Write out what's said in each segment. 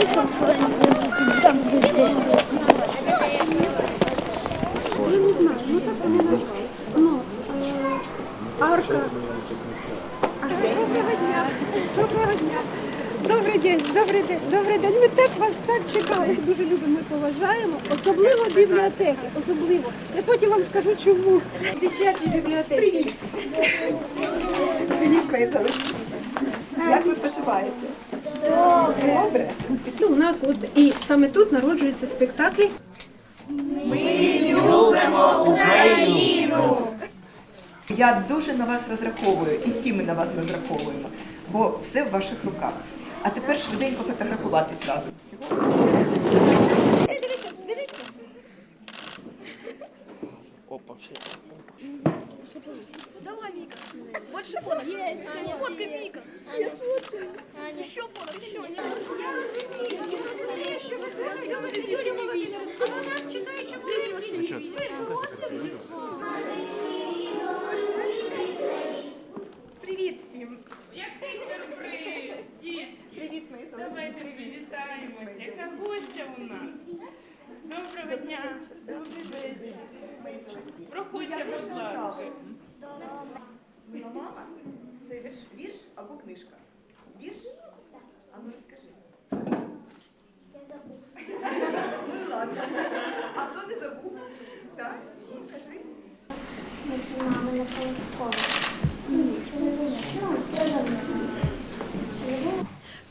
Я не знаю, ну так вони назвали. Ну, арка. Доброго дня. Доброго дня. Добрий день, добрий день, добрий день. Ми так вас так чекали. Дуже любимо і поважаємо. Особливо бібліотеки. Особливо. Я потім вам скажу, чому. Дитячі бібліотеки. Привіт. Привіт, як ви поживаєте? Добре. У нас от і саме тут народжуються спектаклі. Я дуже на вас розраховую, і всі ми на вас розраховуємо, бо все в ваших руках. А тепер швиденько фотографувати зразу. Давай, Вика. Больше Фоткай, Вика. Еще фоток, еще. Я розумію, що ви дуже любите Юлію Володимирівну, а нас чекає, що Привіт всім! Який сюрприз! Дід, Привіт, мої залишки. давайте привітаємося. Яка гостя у нас? Доброго дня. Добрий вечір. Проходьте, будь ласка. Мила мама, це вірш, вірш або книжка? Вірш? А ну розкажи. Ну і ладно. А хто не забув? Так? Ну, кажи. Мама на колосково.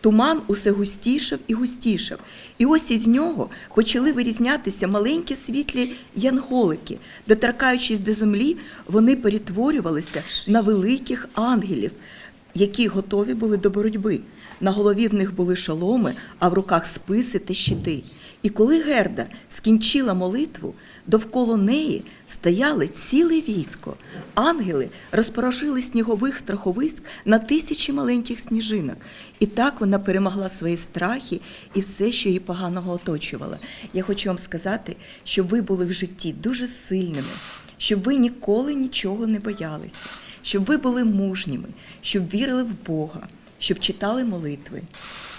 Туман усе густішав і густішав, і ось із нього почали вирізнятися маленькі світлі янголики. Доторкаючись до землі, вони перетворювалися на великих ангелів, які готові були до боротьби. На голові в них були шоломи, а в руках списи та щити. І коли Герда скінчила молитву, довкола неї стояли ціле військо. Ангели розпорошили снігових страховиськ на тисячі маленьких сніжинок. І так вона перемогла свої страхи і все, що її поганого оточувало. Я хочу вам сказати, щоб ви були в житті дуже сильними, щоб ви ніколи нічого не боялися, щоб ви були мужніми, щоб вірили в Бога, щоб читали молитви.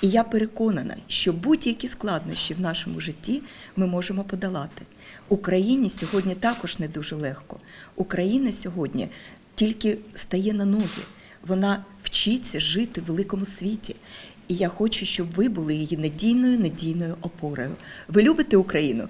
І я переконана, що будь-які складнощі в нашому житті ми можемо подолати. Україні сьогодні також не дуже легко. Україна сьогодні тільки стає на ноги. Вона вчиться жити в великому світі. І я хочу, щоб ви були її надійною, надійною опорою. Ви любите Україну?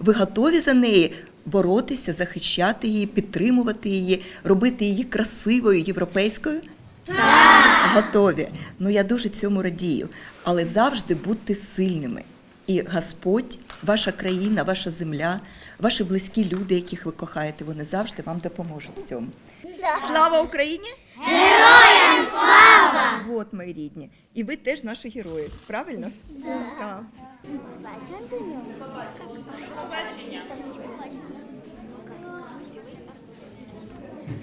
Ви готові за неї боротися, захищати її, підтримувати її, робити її красивою, європейською? Так. Готові. Ну я дуже цьому радію. Але завжди будьте сильними. І Господь, ваша країна, ваша земля, ваші близькі люди, яких ви кохаєте, вони завжди вам допоможуть в цьому. Слава Україні! Героям слава! От, мої рідні. І ви теж наші герої, правильно? Так. Побачення. Нічого.